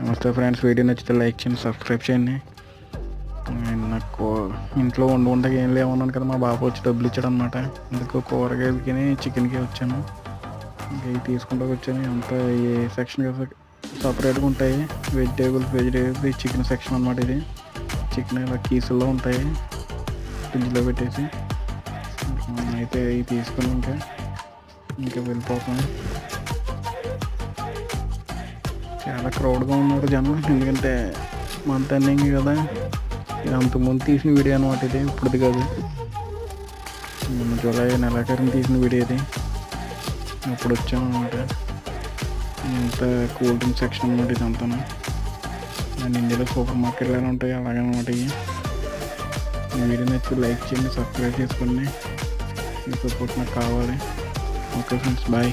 నమస్తే friends video నచ్చితే like చేయండి సబ్స్క్రైబ్ చేయండి. అండ్ నాకు ఇంట్లో వండు వంటకి ఏం లేవన్నాను కదా మా బాబు వచ్చి డబ్బులు ఇచ్చాడు అనమాట అందుకు కూరగాయలకి చికెన్కి వచ్చాను. ఇంకా ఇవి తీసుకుంటూ వచ్చాను. అంతా ఏ సెక్షన్ సపరేట్గా ఉంటాయి. వెజిటేబుల్స్ వెజిటేబుల్స్ చికెన్ సెక్షన్ అనమాట ఇది. చికెన్ ఇలా కీసుల్లో ఉంటాయి ఫ్రిడ్జ్లో పెట్టేసి. అయితే ఇవి తీసుకుని ఇంకా. ఇంకా వెళ్ళిపోతాను చాలా క్రౌడ్గా ఉన్నారు జనం. ఎందుకంటే మంత్ ఎండింగ్ కదా. ఇది అంతకుముందు తీసిన వీడియో అనమాట ఇది ఇప్పుడుది కాదు. మొన్న జూలై నెలాఖరిని తీసిన వీడియో ఇది. అప్పుడు వచ్చాము అనమాట ఇంత కూల్ డ్రింక్ సెక్షన్ అనమాట ఇది అంతా అండ్ ఇండియాలో సూపర్ మార్కెట్లు ఎలా ఉంటాయి అలాగనమాట ఇవి. ఈ వీడియో నచ్చి లైక్ చేయండి సబ్స్క్రైబ్ చేసుకోండి. మీ సపోర్ట్ నాకు కావాలి. Okay friends bye.